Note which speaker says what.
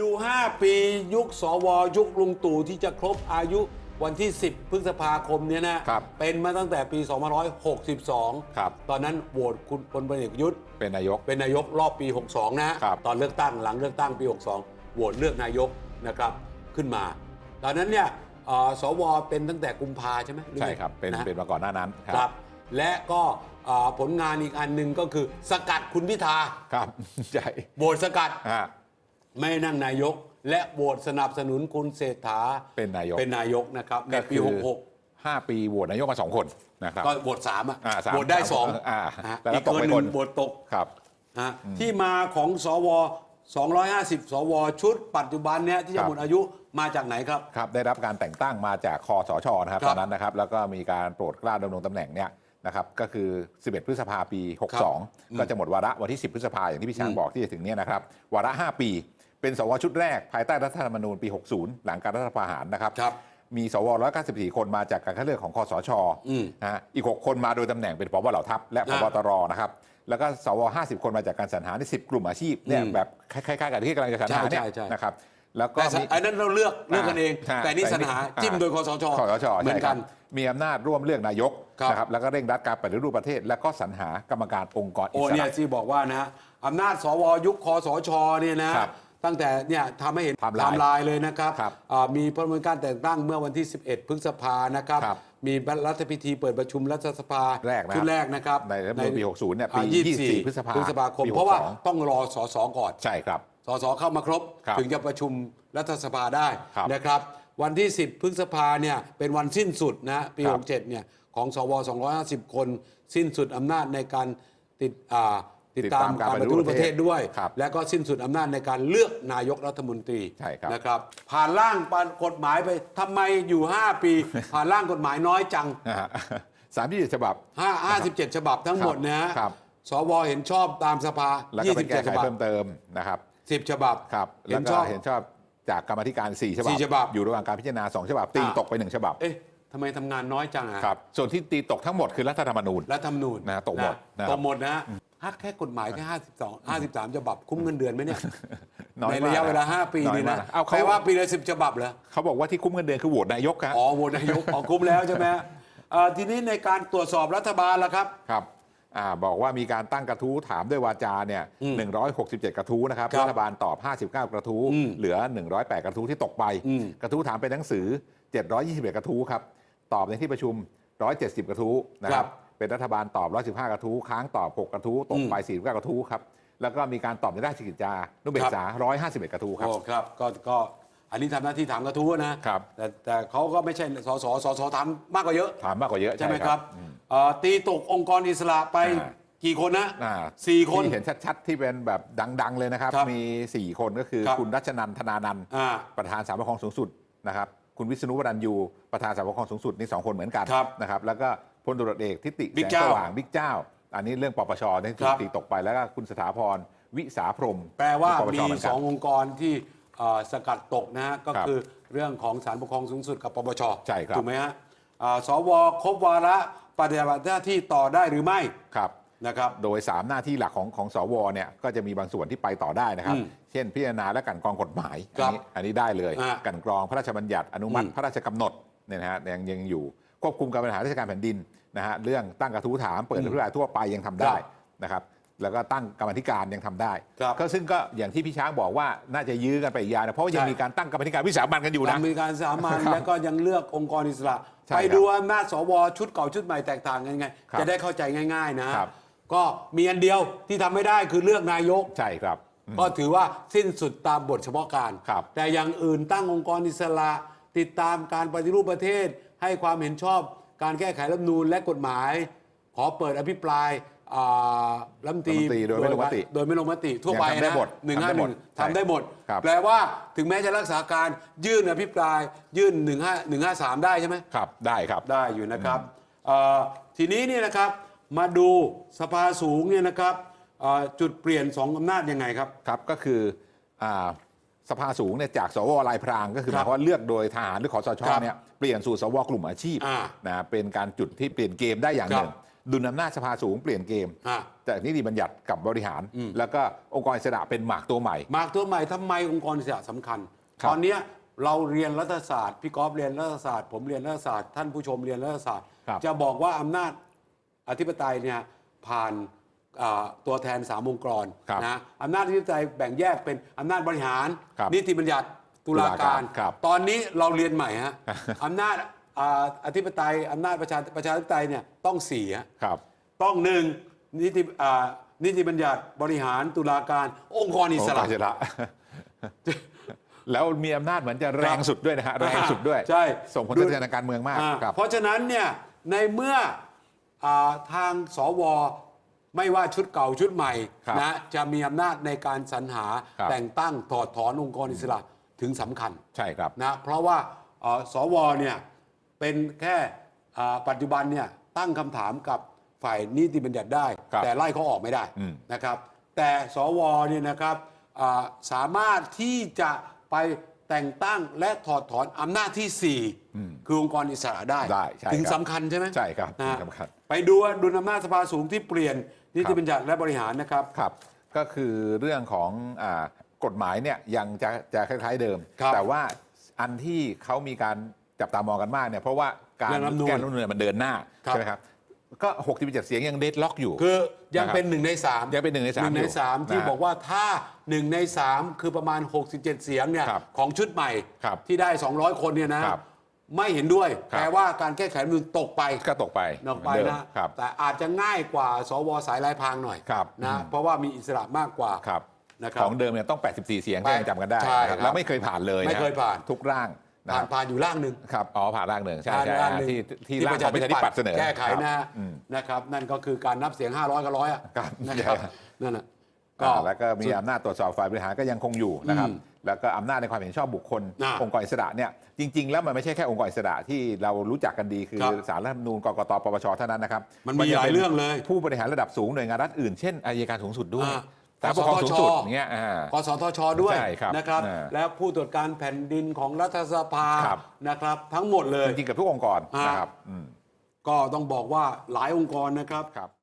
Speaker 1: ดู 5 ปียุคสว ยุคลุงตู่ที่จะครบอายุวันที่ 10 พฤษภาคมเนี่ยนะครับเป็นมาตั้งแต่ปี 2562
Speaker 2: ครับ
Speaker 1: ตอนนั้นโหวตคุณพลเอกประยุทธ์
Speaker 2: เป็นนายก
Speaker 1: เป็นนายกรอบปี 62 นะฮะ
Speaker 2: ครับ
Speaker 1: ตอนเลือกตั้งหลังเลือกตั้งปี 62 โหวตเลือกนายกนะครับขึ้นมา ตอนนั้นเนี่ยเอ่อสว เป็นตั้งแต่กุมภาใช่ไหมหอ
Speaker 2: ใช่
Speaker 1: ไง
Speaker 2: ครับ เป็น
Speaker 1: นะฮะ
Speaker 2: เป็นมาก่อนหน้านั้นค
Speaker 1: ค
Speaker 2: รั
Speaker 1: รับ และก็เอ่อผลงานอีกอันหนึ่งก็คือสกัดคุณพิธา
Speaker 2: ครับ ใช่
Speaker 1: โหวตสกัด
Speaker 2: ฮะ
Speaker 1: ไม่ให้นั่งนายก และโหวตสนับสนุนคุณเศรษฐา
Speaker 2: เป็นนายก
Speaker 1: เป็นนายกนะครับในปี
Speaker 2: ก็คือห้าปีโหวตนายกมาสองคนนะครับ
Speaker 1: 66ก็โหวตสามอะ
Speaker 2: อ่าสาม
Speaker 1: โหวตได้สอง
Speaker 2: อ่า
Speaker 1: นะฮะ
Speaker 2: แล้ว
Speaker 1: อี
Speaker 2: ก็
Speaker 1: ก
Speaker 2: ตก
Speaker 1: คน
Speaker 2: ไป
Speaker 1: หนึ่
Speaker 2: คน
Speaker 1: งโหวตตก
Speaker 2: ครับ
Speaker 1: ฮะที่มาของสว 250 สว ชุดปัจจุบันเนี้ยที่
Speaker 2: ครั
Speaker 1: จะ
Speaker 2: บ
Speaker 1: หมดอายุมาจากไหนครับ
Speaker 2: ครับได้รับการแต่งตั้งมาจากคอสชนะครับ
Speaker 1: ครับ
Speaker 2: ตอนนั้นนะครับ แล้วก็มีการโปรดเกล้าดำรงตำแหน่งเนี่ยนะครับก็คือ 11 พฤษภาปี62 ก็จะหมดวาระวันที่ 10 พฤษภาอย่างที่พี่ช้าง
Speaker 1: อืม
Speaker 2: บอกที่จะถึงเนี่ยนะครับวาระ 5 ปี เป็นสวชุดแรกภายใต้รัฐธรรมนูญปี 60 หลังการรัฐประหารนะครับ
Speaker 1: ครับ
Speaker 2: มีสว194 คนมาจากการคัดเลือกของคอสช
Speaker 1: อืม
Speaker 2: นะฮะอีก 6 คนมาโดยตำแหน่งเป็นผบเหล่าทัพและผบ
Speaker 1: อ่า
Speaker 2: ตรนะครับ แล้วก็สว50 คนมาจากการสรรหาใน10 กลุ่มอาชีพเนี่ย
Speaker 1: อืม
Speaker 2: แบบคล้ายๆกันที่กำลังจะสรรหาเนี่ย
Speaker 1: ใช่ใช่ใช่
Speaker 2: นะครับ แล้วก็
Speaker 1: แต่ส
Speaker 2: มี
Speaker 1: อันนั้นเราเลือกเลือกกันเอง
Speaker 2: ใช่
Speaker 1: แต่นี่สรรหา
Speaker 2: แต่นี่
Speaker 1: จิ้มโดยคอสช
Speaker 2: คอสช
Speaker 1: เหมือน
Speaker 2: ใช่ค
Speaker 1: กั
Speaker 2: รั
Speaker 1: น
Speaker 2: บมีอำนาจร่วมเลือกนายก
Speaker 1: ครับ
Speaker 2: นะครับแล้วก็เร่งรัดการปฏิรูปประเทศ และก็สรรหากรรมการองค์กรอิ
Speaker 1: โอ้
Speaker 2: ส
Speaker 1: เนี่ย
Speaker 2: ระ
Speaker 1: ที่บอกว่านะฮะอำนาจสวยุคคอสชเนี่ยนะครับ ตั้งแต่เนี่ยทำให้เห็น
Speaker 2: ไทม์ไลน์
Speaker 1: ไทม์ไลน์เลยนะครับ
Speaker 2: ครับ
Speaker 1: อ่ามีประเมินการแต่งตั้งเมื่อวันที่ 11 พฤษภานะครับ
Speaker 2: ครับ
Speaker 1: มีรัฐพิธีเปิดประชุมรัฐสภา
Speaker 2: แรกนะครับ
Speaker 1: ชุดแรกนะครับ
Speaker 2: ในรัฐธรรมนูญปี60เนี่ยปี
Speaker 1: อ่า
Speaker 2: 24พฤษภา
Speaker 1: พฤษภาคม
Speaker 2: ปี
Speaker 1: เพราะว่า
Speaker 2: 62
Speaker 1: ต้องรอสสก่อน
Speaker 2: ใช่ครับ
Speaker 1: สสเข้ามาครบ
Speaker 2: ครับ
Speaker 1: ถึงจะประชุมรัฐสภาได้
Speaker 2: ครับ
Speaker 1: นะครับ วันที่ 10 พฤษภาเนี่ยเป็นวันสิ้นสุดนะปี
Speaker 2: ครับ
Speaker 1: 67เนี่ยของสว 250 คน สิ้นสุดอำนาจในการติดอ่า ติดตามการปฏิรูปประเทศด้วย
Speaker 2: ครับ
Speaker 1: และก็สิ้นสุดอำนาจในการเลือกนายกรัฐมนตรี
Speaker 2: ใช่ครับ
Speaker 1: นะครับ ผ่านร่างกฎหมายไปทำไมอยู่ 5 ปี ผ่านร่างกฎหมายน้อยจัง
Speaker 2: นะฮะสามที่ฉบับ
Speaker 1: 5 57ฉบับทั้งหมดนะฮะ
Speaker 2: ครับ
Speaker 1: สวเห็นชอบตามสภา
Speaker 2: แล้วก็ไปแก้
Speaker 1: 27
Speaker 2: ไข
Speaker 1: ฉบับ
Speaker 2: เพิ่มเติมนะครับ
Speaker 1: 10ฉบับ
Speaker 2: ครับ
Speaker 1: เห็
Speaker 2: แล้ว
Speaker 1: น
Speaker 2: ก็
Speaker 1: ชอบ
Speaker 2: เห็นชอบจากกรรมาธิการ4ฉบับ
Speaker 1: สี่ฉบับ
Speaker 2: อยู่ระหว่างการพิจารณา 2 ฉบับ ตี
Speaker 1: อ่า
Speaker 2: ตกไป 1 ฉบับ
Speaker 1: เอ๊ะทำไมทำงานน้อยจังอะ
Speaker 2: ครับ ส่วนที่ตีตกทั้งหมดคือรัฐธรรมนูญ
Speaker 1: รัฐธรรมนูญ
Speaker 2: นะตกหมดนะครับ
Speaker 1: ตกหมดนะ ฮะฮักแค่กฎหมายแค่52 53ฉบับคุ้มเงินเดือนไหมเนี่ย
Speaker 2: น้อย
Speaker 1: ใน
Speaker 2: มาก
Speaker 1: ระยะเวลา
Speaker 2: น
Speaker 1: 5ปี
Speaker 2: น้อย
Speaker 1: นี่
Speaker 2: มา
Speaker 1: นะ
Speaker 2: กเอา
Speaker 1: แปล
Speaker 2: เขา
Speaker 1: ว่าปีละ10ฉบับเหรอ
Speaker 2: เขาบอกว่าที่คุ้มเงินเดือนคือโหวตนายกครับ
Speaker 1: อ๋อโหวตนายกอ๋อคุ้มแล้วใช่ไหมฮะเอ่อทีนี้ในการตรวจสอบรัฐบาลล่ะครับ
Speaker 2: ครับอ่าบอกว่ามีการตั้งกระทู้ถามด้วยวาจาเนี่ย
Speaker 1: อืม
Speaker 2: 167 กระทู้นะครับ
Speaker 1: ครับ
Speaker 2: รัฐบาลตอบ 59 กระทู้
Speaker 1: อืม
Speaker 2: เหลือ 108 กระทู้ที่ตกไป
Speaker 1: อืม
Speaker 2: กระทู้ถามเป็นหนังสือ 721 กระทู้ครับ ตอบในที่ประชุม 170 กระทู้นะครับ เป็นรัฐบาลตอบ 115 กระทู้ค้างตอบ 6 กระทู้ตกไป49กระทู้ครับแล้วก็มีการตอบในราชกิจจานุเบกษา 151 กระทู้ครับ
Speaker 1: โอ้ครับก็ก็อันนี้ทำหน้าที่ถามกระทู้นะครับแต่แต่เขาก็ไม่ใช่สสสสถามมากกว่าเยอะ
Speaker 2: ถามมากกว่าเยอะ
Speaker 1: ใช่ไหมครับ
Speaker 2: อืม
Speaker 1: เอ่อตีตกองค์กรอิสระไป
Speaker 2: อ่า
Speaker 1: กี่คนนะ
Speaker 2: อ่า
Speaker 1: สี่คน
Speaker 2: ที่เห็นชัดๆ ที่เป็นแบบดัง ๆ เลยนะครับ
Speaker 1: ครับ
Speaker 2: มี 4 คนก็คือ
Speaker 1: ครับ
Speaker 2: คุณรัชนันท์ธนานันท์
Speaker 1: อ่า
Speaker 2: ประธานสารปกครองสูงสุดนะครับ คุณวิษณุวรัญยูประธานสารปกครองสูงสุดนี่สองคนเหมือนกัน
Speaker 1: ครับ
Speaker 2: นะครับ แล้วก็ พลตำรวจเอกทิติ
Speaker 1: บิ๊ก
Speaker 2: แสง
Speaker 1: เจ้า
Speaker 2: สว่างบิ๊กเจ้า อันนี้เรื่องปปชที่ถู
Speaker 1: ครั
Speaker 2: ก
Speaker 1: บ
Speaker 2: ตีตกไปแล้วก็คุณสถาพรวิสาพรหม
Speaker 1: แปลว่า
Speaker 2: ปปช
Speaker 1: มี
Speaker 2: เหมือน
Speaker 1: ส
Speaker 2: กัน
Speaker 1: ององค์กรที่เอ่อสกัดตกนะฮะก็
Speaker 2: ครับ
Speaker 1: คือเรื่องของศาลปกครองสูงสุดกับปปช
Speaker 2: ใช่ครับ
Speaker 1: ถูกไหมฮะอ่าสวครบวาระปฏิบัติหน้าที่ต่อได้หรือไม่
Speaker 2: ครับ
Speaker 1: นะครับ
Speaker 2: โดย 3 หน้าที่หลักของของสวเนี่ยก็จะมีบางส่วนที่ไปต่อได้นะครับ
Speaker 1: อืม
Speaker 2: เช่นพิจารณาและกลันกรองกฎหมาย
Speaker 1: ครั
Speaker 2: อั
Speaker 1: บ
Speaker 2: นี้อันนี้ได้เลย
Speaker 1: อะ
Speaker 2: กลันกรองพระราชบัญญัติอนุมัติ
Speaker 1: อืม
Speaker 2: พระราชกำหนดเนี่ยนะฮะยังยังอยู่ ควบคุมการบริหารราชการแผ่นดินนะฮะเรื่องตั้งกระทู้ถามเปิด
Speaker 1: อืม
Speaker 2: อภิปรายทั่วไปยังทำได้
Speaker 1: ครับ
Speaker 2: นะครับแล้วก็ตั้งกรรมาธิการยังทำได้
Speaker 1: ครับ
Speaker 2: ก็ซึ่งก็อย่างที่พี่ช้างบอกว่าน่าจะยื้อกันไปอีกยาวนะเพราะว่ายัง
Speaker 1: ใช่
Speaker 2: มีการตั้งกรรมาธิการวิสามันกันอยู่นะ
Speaker 1: มีการสามัญ
Speaker 2: ครับ
Speaker 1: แล้วก็ยังเลือกองค์กรอิสระ
Speaker 2: ใช่
Speaker 1: ไป
Speaker 2: ครับ
Speaker 1: ดูอำนาจสวชุดเก่าชุดใหม่แตกต่างกันยังไง
Speaker 2: ครับ
Speaker 1: จะได้เข้าใจง่าย ๆนะ
Speaker 2: ครับ
Speaker 1: ก็มีอันเดียวที่ทำไม่ได้คือเลือกนายก
Speaker 2: ใช่ครับ
Speaker 1: ก็ถือว่าสิ้นสุดตามบทเฉพาะการ
Speaker 2: ครับ
Speaker 1: แต่อย่างอื่นตั้งองค์กรอิสระ ติดตามการปฏิรูปประเทศ ให้ความเห็นชอบการแก้ไขรัฐธรรมนูญและกฎหมาย ขอเปิดอภิปรายอ่ารัฐมนตรี
Speaker 2: รัฐมนตรีโดยไม่ลงมติ
Speaker 1: โดยไม่ลงมติทั่วไป
Speaker 2: ยังทำได้
Speaker 1: นะ
Speaker 2: หมด
Speaker 1: หนึ่ง
Speaker 2: ทำ
Speaker 1: ห้า
Speaker 2: ได้
Speaker 1: ห
Speaker 2: หม
Speaker 1: นึ่
Speaker 2: ด
Speaker 1: งทำได้หมด
Speaker 2: ครับ
Speaker 1: แปลว่าถึงแม้จะรักษาการยื่นอภิปรายยื่น1 5 1 5 3ได้ใช่ไหม
Speaker 2: ครับได้ครับ
Speaker 1: ได้อยู่นะครับเอ่อทีนี้เนี่ยนะครับมาดูสภาสูงเนี่ยนะครับเอ่อจุดเปลี่ยนสองอำนาจยังไงครับ
Speaker 2: ครับก็คืออา สภาสูงเนี่ยจากสวลายพรางก็คือห
Speaker 1: ครั
Speaker 2: มาย
Speaker 1: บ
Speaker 2: ความว่าเลือกโดยทหารหรือขอสช
Speaker 1: ครับ
Speaker 2: เนี่ยเปลี่ยนสู่สวกลุ่มอาชีพ
Speaker 1: อ่า
Speaker 2: นะเป็นการจุดที่เปลี่ยนเกมได้อย่างหนึ่ง
Speaker 1: ครับ
Speaker 2: ดุลอำนาจสภาสูงเปลี่ยนเกม
Speaker 1: อะ
Speaker 2: จากนิติบัญญัติกับบริหาร
Speaker 1: อืม
Speaker 2: แล้วก็องค์กรอิสระเป็นหมากตัวใหม่
Speaker 1: มากตัวใหม่ทำไมองค์กรอิสระสำคัญ
Speaker 2: ครับ
Speaker 1: ตอนเนี้ยเราเรียนรัฐศาสตร์พี่กอฟเรียนรัฐศาสตร์ ผมเรียนรัฐศาสตร์ ท่านผู้ชมเรียนรัฐศาสตร์
Speaker 2: ครับ
Speaker 1: จะบอกว่าอำนาจอธิปไตยเนี่ยผ่าน อ่าตัวแทนสามองค์กร
Speaker 2: ครับ
Speaker 1: นะอำนาจอธิปไตยแบ่งแยกเป็นอำนาจบริหาร
Speaker 2: ครับ
Speaker 1: นิติบัญญัติตุลาการ
Speaker 2: ตุลาการ ครับ
Speaker 1: ตอนนี้เราเรียนใหม่ฮะ อำนาจอ่าอธิปไตยอำนาจประชาประชาธิปไตยเนี่ยต้องสี่ฮะ
Speaker 2: ครับ
Speaker 1: ต้องหนึ่งนิติอ่านิติบัญญัติบริหารตุลาการ องค์กรอิสระ
Speaker 2: องค์กรอิสระแล้วมีอำนาจเหมือนจะแรงสุดด้วยนะฮะ แรงสุดด้วย
Speaker 1: ใช่
Speaker 2: ส่งผลกระทบทางการเมืองมาก
Speaker 1: อ่า
Speaker 2: ครับ
Speaker 1: เพราะฉะนั้นเนี่ยในเมื่ออาทางสว ไม่ว่าชุดเก่าชุดใหม่
Speaker 2: ครับ
Speaker 1: นะจะมีอำนาจในการสรรหา
Speaker 2: ครับ
Speaker 1: แต่งตั้งถอดถอนองค์กรอิสระถึงสำคัญ
Speaker 2: ใช่ครับ
Speaker 1: นะเพราะว่าเอ่อสวเนี่ยเป็นแค่อ่าปัจจุบันเนี่ยตั้งคำถามกับฝ่ายนิติบัญญัติได้
Speaker 2: ครับ
Speaker 1: แต่ไล่เขาออกไม่ได้
Speaker 2: อืม
Speaker 1: นะครับ แต่สวเนี่ยนะครับอ่าสามารถที่จะไปแต่งตั้งและถอดถอนอำนาจที่ 4 คือองค์กรอิสระได้
Speaker 2: ได้ใช่
Speaker 1: ถึง
Speaker 2: ครับ
Speaker 1: สำคัญใช่ไหม
Speaker 2: ใช่ครับ
Speaker 1: นะฮะ
Speaker 2: ถึงสำคัญ
Speaker 1: ไปดูว่าดุลอำนาจสภาสูงที่เปลี่ยน นิ
Speaker 2: ครั
Speaker 1: ติ
Speaker 2: บ
Speaker 1: บัญญัติและบริหารนะครับ
Speaker 2: ครับ ก็คือเรื่องของอากฎหมายเนี่ยยังจะจะคล้าย ๆเดิม
Speaker 1: ครับ
Speaker 2: แต่ว่าอันที่เขามีการจับตามองกันมากเนี่ยเพราะว่าการ
Speaker 1: เรื่องรัฐธรรมนูญ
Speaker 2: แก้รัฐธรรมนูญมันเดินหน้า
Speaker 1: ครับ
Speaker 2: ใช่ไหมครับก็ 67 เสียงยังเดดล็อกอยู่
Speaker 1: คือยัง
Speaker 2: นะครับ
Speaker 1: เป็นหนึ่งในสาม
Speaker 2: ยังเป็นหนึ่งในสาม
Speaker 1: หนึ่งใน
Speaker 2: อยู่
Speaker 1: สามที่
Speaker 2: นะฮะ
Speaker 1: บอกว่าถ้าหนึ่งในสามคือประมาณ 67 เสียงเนี่ย
Speaker 2: ครับ
Speaker 1: ของชุดใหม่
Speaker 2: ครับ
Speaker 1: ที่ได้ 200 คนเนี่ยนะครับ ไม่เห็นด้วย
Speaker 2: ครับ
Speaker 1: แปลว่าการแก้ไขรัฐธรรมนูญตกไป
Speaker 2: ก็ตกไป
Speaker 1: นอกไป
Speaker 2: เหมืเดิม
Speaker 1: นะครับ แต่อาจจะง่ายกว่าสวสายลายพรางหน่อย
Speaker 2: ครับ
Speaker 1: นะ
Speaker 2: อืม
Speaker 1: เพราะว่ามีอิสระมากกว่า
Speaker 2: ครับ
Speaker 1: นะครับ
Speaker 2: ของเดิมเนี่ยต้อง 84 เสียง
Speaker 1: ไป
Speaker 2: ถ้ายังจำกันได้
Speaker 1: ใช่
Speaker 2: นะครับแล้วไม่เคยผ่านเลย
Speaker 1: ไม่
Speaker 2: นะ
Speaker 1: เคยผ่าน
Speaker 2: ทุกร่างนะ
Speaker 1: ผ่า
Speaker 2: คนรับ
Speaker 1: ผ่านอยู่ร่างหนึ่ง
Speaker 2: ครับอ๋อผ่านร่างหนึ่งใช่
Speaker 1: ผ่าน
Speaker 2: ใช่
Speaker 1: ร่างหนึ่ง
Speaker 2: ที่ที่ร่างของประชาธิปัตย์เสนอ
Speaker 1: แก้ไขนะฮะ
Speaker 2: อืม
Speaker 1: นะครับ นั่นก็คือการนับเสียง 500กับร้อยอะ
Speaker 2: ครับ
Speaker 1: นะครับนั่นน่ะ
Speaker 2: ก็แล้วก็มีอำนาจตรวจสอบฝ่ายบริหารก็ยังคงอยู่นะครับ
Speaker 1: อืม
Speaker 2: แล้วก็อำนาจในความเห็นชอบบุคคล
Speaker 1: อ่า
Speaker 2: องค์กรอิสระเนี่ยจริง ๆ แล้วมันไม่ใช่แค่องค์กรอิสระที่เรารู้จักกันดีคือ
Speaker 1: ครับ
Speaker 2: สารรัฐธรรมนูญกกตปปชเท่านั้นนะครับ
Speaker 1: มันมีหลาย
Speaker 2: ป็
Speaker 1: เรื่องเลย
Speaker 2: ผู้บริหารระดับสูงหน่วยงานรัฐอื่นเช่นอายการสูงสุดด้วย
Speaker 1: อ่า
Speaker 2: ศาลปกครองสูงสุด
Speaker 1: กสทช
Speaker 2: อย่างเงี้ยอ่า
Speaker 1: กสทชด้วย
Speaker 2: ใช่ครับ
Speaker 1: นะครับ
Speaker 2: อ่า
Speaker 1: และผู้ตรวจการแผ่นดินของรัฐสภา
Speaker 2: ครับ
Speaker 1: นะครับ ทั้งหมดเลย
Speaker 2: จริงๆกับทุกองค์กร
Speaker 1: อ่าน
Speaker 2: นะครับอืม
Speaker 1: ก็ต้องบอกว่าหลายองค์กรนะครับ
Speaker 2: ครับ